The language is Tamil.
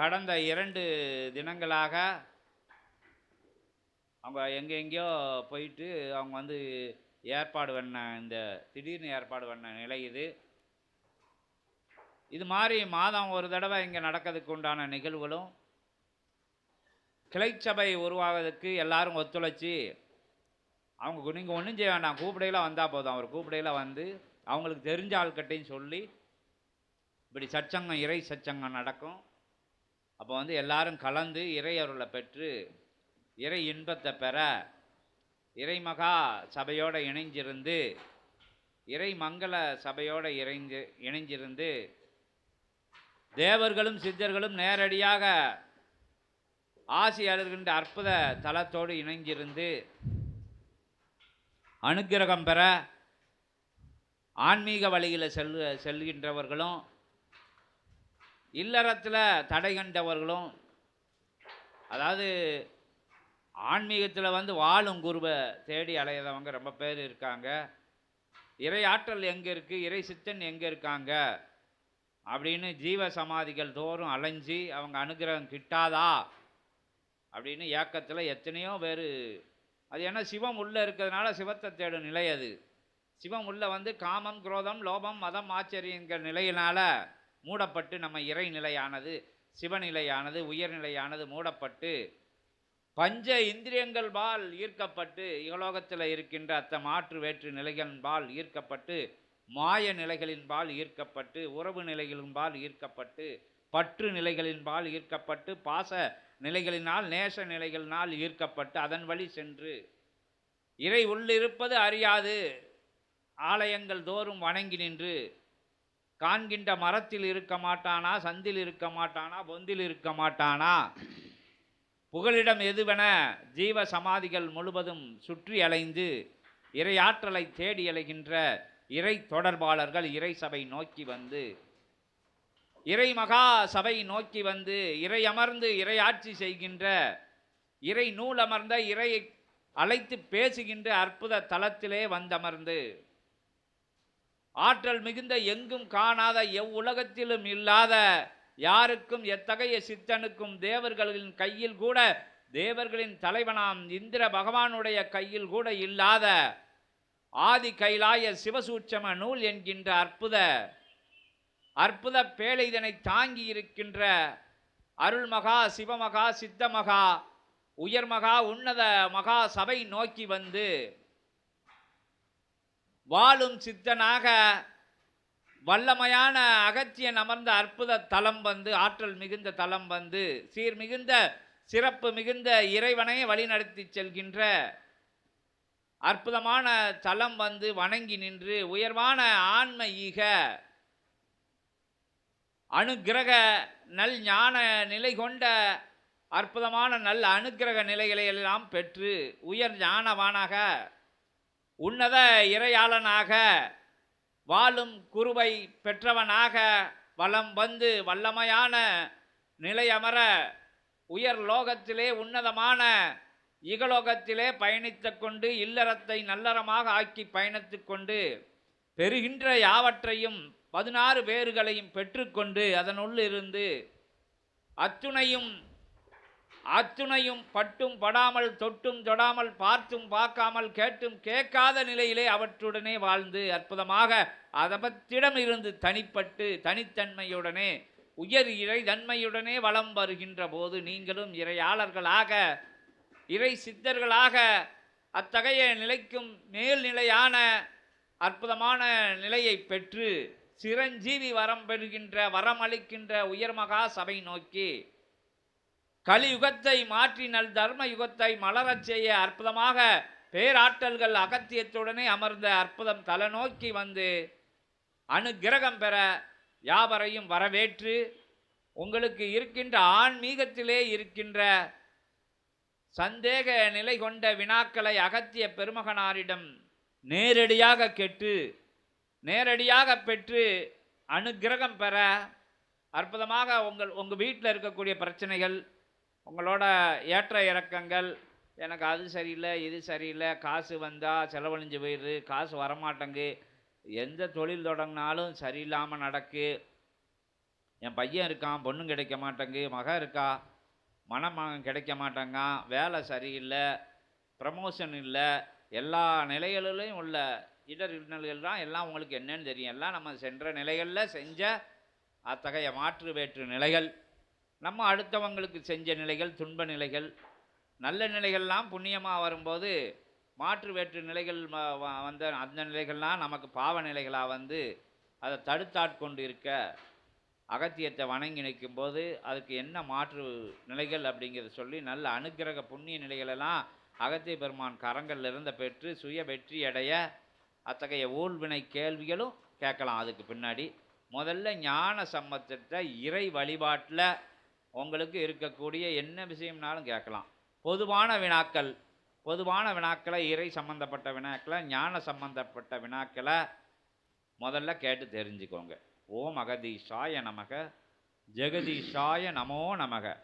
கடந்த இரண்டு தினங்களாக அவங்க எங்கெங்கேயோ போயிட்டு அவங்க வந்து ஏற்பாடு பண்ண இந்த திடீர்னு ஏற்பாடு பண்ண நிலை இது. இது மாதிரி மாதம் ஒரு தடவை இங்கே நடக்கிறதுக்கு உண்டான நிகழ்வுகளும் கிளைச்சபை உருவாவதற்கு எல்லாரும் ஒத்துழைச்சி அவங்க நீங்கள் ஒன்றும் செய்ய வேண்டாம் கூப்பிடையில் வந்தால் போதும். அவர் கூப்பிடையில் வந்து அவங்களுக்கு தெரிஞ்ச ஆள்கிட்டையும் சொல்லி இப்படி சச்சங்கம் இறை சச்சங்கம் நடக்கும். அப்போ வந்து எல்லாரும் கலந்து இறை அருளை பெற்று இறை இன்பத்தை பெற இறைமகா சபையோடு இணைஞ்சிருந்து இறை மங்கள சபையோடு இணைஞ்சு இணைஞ்சிருந்து தேவர்களும் சித்தர்களும் நேரடியாக ஆசி அழுகின்ற அற்புத தலத்தோடு இணைஞ்சிருந்து அனுக்கிரகம் பெற ஆன்மீக வழியில் செல் செல்கின்றவர்களும் இல்லறத்தில் தடை கண்டவர்களும் அதாவது ஆன்மீகத்தில் வந்து வாழும் குருவை தேடி அலையிறவங்க ரொம்ப பேர் இருக்காங்க. இறை ஆற்றல் எங்கே இருக்குது இறை சித்தன் எங்கே இருக்காங்க? அப்படின்னு ஜீவ சமாதிகள் தோறும் அலைஞ்சி அவங்க அனுகிரகம் கிட்டாதா? அப்படின்னு ஏக்கத்தில் எத்தனையோ பேர் அது ஏன்னா சிவம் உள்ளே இருக்கிறதுனால சிவத்தை தேடும் நிலை அது. சிவம் உள்ளே வந்து காமம் குரோதம் லோபம் மதம் ஆச்சரியங்கிற நிலையினால மூடப்பட்டு நம்ம இறைநிலையானது சிவநிலையானது உயர்நிலையானது மூடப்பட்டு பஞ்ச இந்திரியங்கள் பால் ஈர்க்கப்பட்டு இகலோகத்தில் இருக்கின்ற அத்த மாற்று வேற்று நிலைகளின்பால் ஈர்க்கப்பட்டு மாய நிலைகளின்பால் ஈர்க்கப்பட்டு உறவு நிலைகளின்பால் ஈர்க்கப்பட்டு பற்று நிலைகளின்பால் ஈர்க்கப்பட்டு பாச நிலைகளினால் நேச நிலைகளினால் ஈர்க்கப்பட்டு அதன் வழி சென்று இறை உள்ளிருப்பது அறியாது. ஆலயங்கள் தோறும் வணங்கி நின்று காண்கின்ற மரத்தில் இருக்க மாட்டானா சந்தில் இருக்க மாட்டானா பொந்தில் இருக்க மாட்டானா? புகலிடம் எதுவென ஜீவ சமாதிகள் முழுவதும் சுற்றி அலைந்து இறையாற்றலை தேடி அலைகின்ற இறை தொடர்பாளர்கள் இறை சபை நோக்கி வந்து இறை மகா சபை நோக்கி வந்து இறை அமர்ந்து இறையாட்சி செய்கின்ற இறை நூல் அமர்ந்த இறை அழைத்து பேசுகின்ற அற்புத தளத்திலே வந்தமர்ந்து ஆற்றல் மிகுந்த எங்கும் காணாத எவ்வுலகத்திலும் இல்லாத யாருக்கும் எத்தகைய சித்தனுக்கும் தேவர்களின் கையில் கூட தேவர்களின் தலைவனாம் இந்திர பகவானுடைய கையில் கூட இல்லாத ஆதி கைலாய சிவசூட்சம நூல் என்கின்ற அற்புத அற்புத பேழை இதனை தாங்கி இருக்கின்ற அருள்மகா சிவமகா சித்தமகா உயர்மகா உன்னத மகா சபை நோக்கி வந்து வாழும் சித்தனாக வல்லமையான அகத்தியன் அமர்ந்த அற்புத தலம் வந்து ஆற்றல் மிகுந்த தலம் வந்து சீர் மிகுந்த சிறப்பு மிகுந்த இறைவனை வழிநடத்தி செல்கின்ற அற்புதமான தலம் வந்து வணங்கி நின்று உயர்வான ஆன்ம ஈக அனுக்கிரக நல் ஞான நிலை கொண்ட அற்புதமான நல் அனுக்கிரக நிலைகளை எல்லாம் பெற்று உயர் ஞானவானாக உன்னத இறையாளனாக வாழும் குருவை பெற்றவனாக வலம் வந்து வல்லமையான நிலையமர உயர் லோகத்திலே உன்னதமான இகலோகத்திலே பயணித்து கொண்டு இல்லறத்தை நல்லறமாக ஆக்கி பயணித்து கொண்டு பெறுகின்ற யாவற்றையும் பதினாறு பேர்களையும் பெற்றுக்கொண்டு அதனுள்ளிருந்து அத்துணையும் அத்துணையும் பட்டும் படாமல் தொட்டும் தொடாமல் பார்த்தும் பார்க்காமல் கேட்டும் கேட்காத நிலையிலே அவற்றுடனே வாழ்ந்து அற்புதமாக அதபத்திடம் இருந்து தனிப்பட்டு தனித்தன்மையுடனே உயர் இறை தன்மையுடனே வலம் வருகின்ற போது நீங்களும் இறையாளர்களாக இறை சித்தர்களாக அத்தகைய நிலைக்கும் மேல்நிலையான அற்புதமான நிலையை பெற்று சிரஞ்சீவி வரம் பெறுகின்ற வரம் அளிக்கின்ற உயர்மகா சபை நோக்கி கலியுகத்தை மாற்றி நல் தர்ம யுகத்தை மலரச் செய்ய அற்புதமாக பேராற்றல்கள் அகத்தியத்துடனே அமர்ந்த அற்புதம் தலை நோக்கி வந்து அனுகிரகம் பெற யாவரையும் வரவேற்று உங்களுக்கு இருக்கின்ற ஆன்மீகத்திலே இருக்கின்ற சந்தேக நிலை கொண்ட வினாக்களை அகத்திய பெருமகனாரிடம் நேரடியாக கேட்டு நேரடியாக பெற்று அனுகிரகம் பெற அற்புதமாக உங்கள் உங்கள் வீட்டில் இருக்கக்கூடிய பிரச்சனைகள் உங்களோட ஏற்ற இறக்கங்கள் எனக்கு அது சரியில்லை இது சரியில்லை காசு வந்தால் செலவழிஞ்சு போயிடுது காசு வரமாட்டேங்கு எந்த தொழில் தொடங்கினாலும் சரியில்லாமல் நடக்கு. என் பையன் இருக்கான் பொண்ணு கிடைக்க மாட்டேங்கு மகன் இருக்கா மணமகன் கிடைக்க மாட்டேங்கான் வேலை சரியில்லை ப்ரமோஷன் இல்லை எல்லா நிலைகளிலும் உள்ள இடர் இன்னல்கள் தான் எல்லாம் உங்களுக்கு என்னன்னு தெரியும். எல்லாம் நம்ம சென்ற நிலைகளில் செஞ்ச அத்தகைய மாற்று வேற்று நிலைகள். நம்ம அடுத்தவங்களுக்கு செஞ்ச நிலைகள் துன்ப நிலைகள் நல்ல நிலைகள்லாம் புண்ணியமாக வரும்போது மாற்று வேற்று நிலைகள் வந்த அந்த நிலைகள்லாம் நமக்கு பாவ நிலைகளாக வந்து அதை தடுத்தாட்கொண்டு இருக்க அகத்தியத்தை வணங்கி நிற்கும்போது அதுக்கு என்ன மாற்று நிலைகள் அப்படிங்கிறத சொல்லி நல்ல அனுக்கிரக புண்ணிய நிலைகளெல்லாம் அகத்திய பெருமான் கரங்கள் இருந்த பெற்று சுய வெற்றி அடைய அத்தகைய ஊழ்வினை கேள்விகளும் கேட்கலாம். அதுக்கு பின்னாடி முதல்ல ஞான சம்பந்தத்தை இறை வழிபாட்டில் உங்களுக்கு இருக்கக்கூடிய என்ன விஷயம்னாலும் கேட்கலாம். பொதுவான வினாக்கள் பொதுவான வினாக்களை இறை சம்பந்தப்பட்ட வினாக்களை ஞான சம்பந்தப்பட்ட வினாக்களை முதல்ல கேட்டு தெரிஞ்சுக்கோங்க. ஓம் அகதீஷாய நமக ஜெகதீஷாய நமோ நமக.